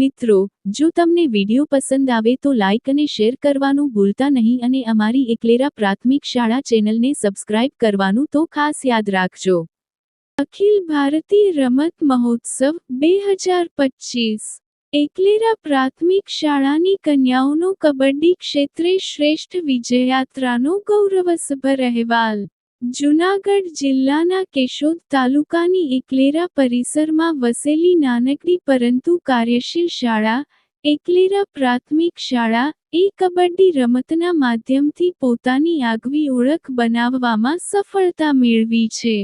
મિત્રો, જો તમને વીડિયો પસંદ આવે તો લાઇક અને શેર કરવાનું ભૂલતા નહીં અને અમારી એકલેરા પ્રાથમિક શાળા ચેનલને સબસ્ક્રાઇબ કરવાનું તો ખાસ યાદ રાખજો. અખિલ ભારતીય રમત મહોત્સવ બે હજાર પચીસ. એકલેરા પ્રાથમિક શાળાની કન્યાઓનો કબડ્ડી ક્ષેત્રે શ્રેષ્ઠ વિજયયાત્રાનો ગૌરવસભર અહેવાલ. જૂનાગઢ જિલ્લાના કેશોદ તાલુકાની એકલેરા પરિસરમાં વસેલી નાનકડી પરંતુ કાર્યશીલ શાળા એકલેરા પ્રાથમિક શાળા, એ કબડ્ડી રમતના માધ્યમથી પોતાની આગવી ઓળખ બનાવવામાં સફળતા મેળવી છે.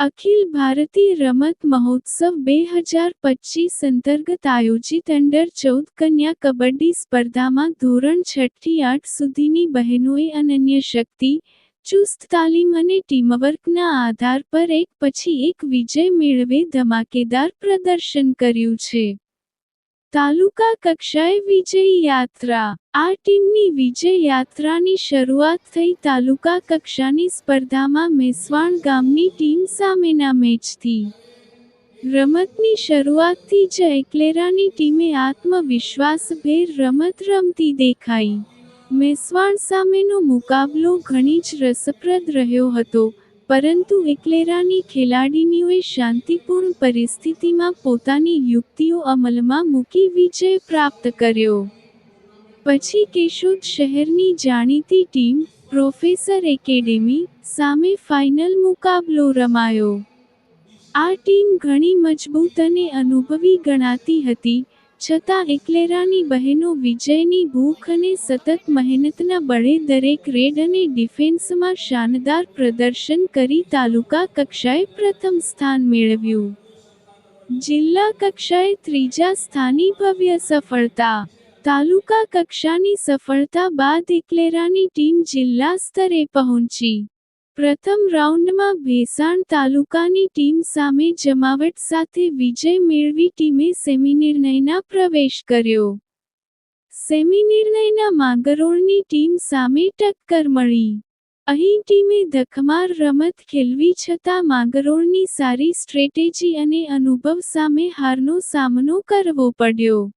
અખિલ ભારતીય રમત મહોત્સવ બે હજાર પચીસ અંતર્ગત આયોજિત અંડર ચૌદ કન્યા કબડ્ડી સ્પર્ધામાં ધોરણ છઠ્ઠી આઠ સુધીની બહેનોએ અનન્ય શક્તિ ચુસ્ત તાલીમ અને ટીમવર્કના આધાર પર એક પછી એક વિજય મેળવે ધમાકેદાર પ્રદર્શન કર્યું છે. તાલુકા કક્ષાએ વિજય યાત્રા. આ ટીમની વિજય યાત્રાની શરૂઆત થઈ તાલુકા કક્ષાની સ્પર્ધામાં મેસવાણ ગામની ટીમ સામેના મેચથી. રમતની શરૂઆતથી જ એકલેરાની ટીમે આત્મવિશ્વાસભેર રમત રમતી દેખાઈ. મેસવાણ સામેનો મુકાબલો ઘણી જ રસપ્રદ રહ્યો હતો, પરંતુ એકલેરાની ખેલાડીનીઓએ શાંતિપૂર્ણ પરિસ્થિતિમાં પોતાની યુક્તિઓ અમલમાં મૂકી વિજય પ્રાપ્ત કર્યો. પછી કેશોદ શહેરની જાણીતી ટીમ, પ્રોફેસર એકેડેમી, સામે ફાઇનલ મુકાબલો રમાયો. આ ટીમ ઘણી મજબૂત અને અનુભવી ગણાતી હતી છતાં એકલેરાની બહેનો વિજયની ભૂખ અને સતત મહેનતના બળે દરેક રેડ અને ડિફેન્સમાં શાનદાર પ્રદર્શન કરી તાલુકા કક્ષાએ પ્રથમ સ્થાન મેળવ્યું. જિલ્લા કક્ષાએ ત્રીજા સ્થાની ભવ્ય સફળતા. તાલુકા કક્ષાની સફળતા બાદ એકલેરાની ટીમ જિલ્લા સ્તરે પહોંચી. પ્રથમ રાઉન્ડમાં ભેસાણ તાલુકાની ટીમ સામે જમાવટ સાથે વિજય મેળવી ટીમે સેમિનિર્ણયના પ્રવેશ કર્યો. સેમિનિર્ણયના માંગરોળની ટીમ સામે ટક્કર મળી. અહીં ટીમે ધખમાર રમત ખેલવી છતાં માંગરોળની સારી સ્ટ્રેટેજી અને અનુભવ સામે હારનો સામનો કરવો પડ્યો.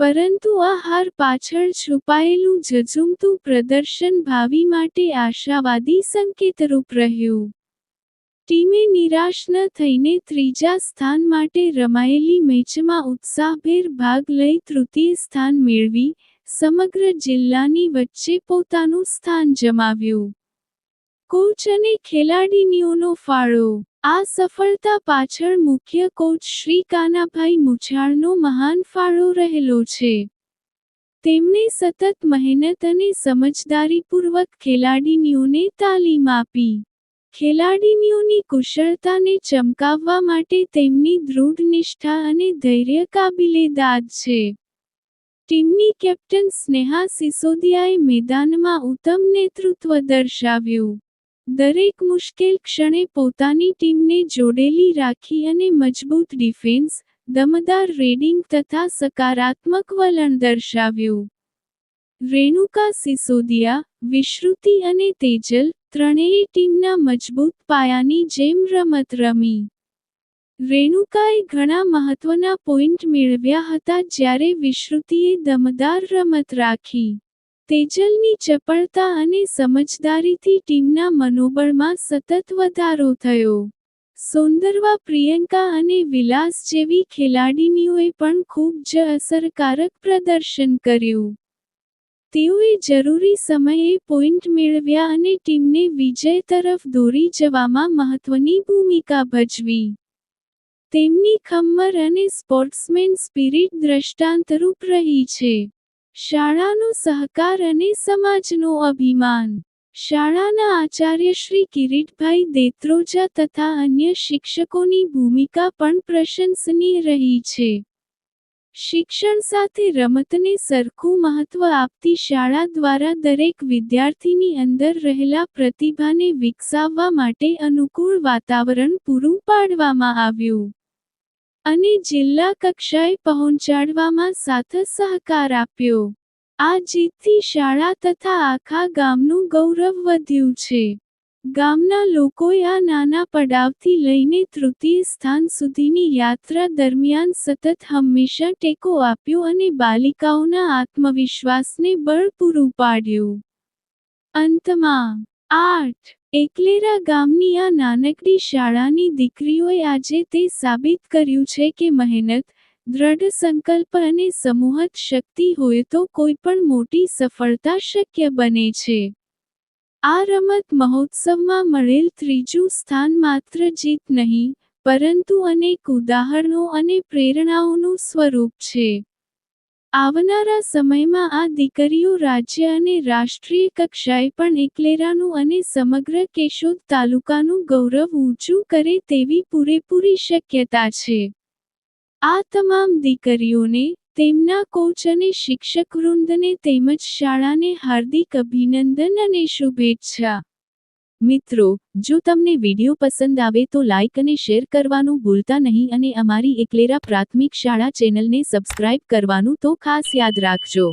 પરંતુ આ હાર પાછળ છુપાયેલું ઝઝૂમતું પ્રદર્શન ભાવિ માટે આશાવાદી સંકેતરૂપ રહ્યું. ટીમે નિરાશ ન થઈને ત્રીજા સ્થાન માટે રમાયેલી મેચમાં ઉત્સાહભેર ભાગ લઈ તૃતીય સ્થાન મેળવી, સમગ્ર જિલ્લાની વચ્ચે પોતાનું સ્થાન જમાવ્યું. કોચ અને ખેલાડીનીઓનો ફાળો આ સફળતા પાછળ મુખ્ય કોચ શ્રી કાનાભાઈ મુછાળનો મહાન ફાળો રહેલો છે. તેમણે સતત મહેનત અને સમજદારીપૂર્વક ખેલાડીનીઓને તાલીમ આપી. ખેલાડીનીઓની કુશળતાને ચમકાવવા માટે તેમની દૃઢ નિષ્ઠા અને ધૈર્ય કાબિલેદાદ છે. ટીમની કેપ્ટન સ્નેહા સિસોદિયાએ મેદાનમાં ઉત્તમ નેતૃત્વ દર્શાવ્યું. દરેક મુશ્કેલ ક્ષણે પોતાની ટીમને જોડેલી રાખી અને મજબૂત ડિફેન્સ, દમદાર રેડિંગ તથા સકારાત્મક વલણ દર્શાવ્યું. રેણુકા સિસોદિયા, વિશ્રુતિ અને તેજલ ત્રણેય ટીમના મજબૂત પાયાની જેમ રમત રમી. રેણુકાએ ઘણા મહત્વના પોઈન્ટ મેળવ્યા હતા જ્યારે વિશ્રુતિએ દમદાર રમત રાખી. તેજલની ચપળતા અને સમજદારીથી ટીમના મનોબળમાં સતત વધારો થયો. સુંદરવા, પ્રિયંકા અને વિલાસ જેવી ખેલાડીનીઓએ પણ ખૂબ જ અસરકારક પ્રદર્શન કર્યું. તેઓએ જરૂરી સમયે પોઈન્ટ મેળવ્યા અને ટીમને વિજય તરફ દોરી જવામાં મહત્વની ભૂમિકા ભજવી. તેમની ખમ્મર અને સ્પોર્ટ્સમેન સ્પિરિટ દ્રષ્ટાંતરૂપ રહી છે. શાળાનો સહકાર અને સમાજનો અભિમાન. શાળાના આચાર્ય શ્રી કિરીટભાઈ દેત્રોજા તથા અન્ય શિક્ષકોની ભૂમિકા પણ પ્રશંસનીય રહી છે. શિક્ષણ સાથે રમતને સરખું મહત્વ આપતી શાળા દ્વારા દરેક વિદ્યાર્થીની અંદર રહેલા પ્રતિભાને વિકસાવવા માટે અનુકૂળ વાતાવરણ પૂરું પાડવામાં આવ્યું. અને જિલ્લા કક્ષાએ પહોંચાડવામાં સાથ સહકાર આપ્યો. આ જીતથી શાળા તથા આખા ગામનું ગૌરવ વધ્યું છે. ગામના લોકોએ આ નાના પડાવથી લઈને તૃતીય સ્થાન સુધીની યાત્રા દરમિયાન સતત હંમેશા ટેકો આપ્યો અને બાલિકાઓના આત્મવિશ્વાસને બળ પૂરું પાડ્યું. અંતમાં, આઠ એકલેરા ગામની આ નાનકડી શાળાની દીકરીઓએ આજે તે સાબિત કર્યું છે કે મહેનત, દ્રઢ સંકલ્પ અને સમૂહત શક્તિ હોય તો કોઈ પણ મોટી સફળતા શક્ય બને છે. આ રમત મહોત્સવમાં મળેલ ત્રીજું સ્થાન માત્ર જીત નહીં, પરંતુ અનેક ઉદાહરણો અને પ્રેરણાઓનું સ્વરૂપ છે. આવનારા સમયમાં આ દીકરીઓ રાજ્ય અને રાષ્ટ્રીય કક્ષાએ પણ એકલેરાનું અને સમગ્ર કેશોદ તાલુકાનું ગૌરવ ઊંચું કરે તેવી પૂરેપૂરી શક્યતા છે. આ તમામ દીકરીઓને, તેમના કોચ અને શિક્ષકવૃંદને તેમજ શાળાને હાર્દિક અભિનંદન અને શુભેચ્છા. મિત્રો, જો તમને વીડિયો પસંદ આવે તો લાઇક અને શેર કરવાનું ભૂલતા નહીં અને અમારી એકલેરા પ્રાથમિક શાળા ચેનલને સબસ્ક્રાઇબ કરવાનું તો ખાસ યાદ રાખજો.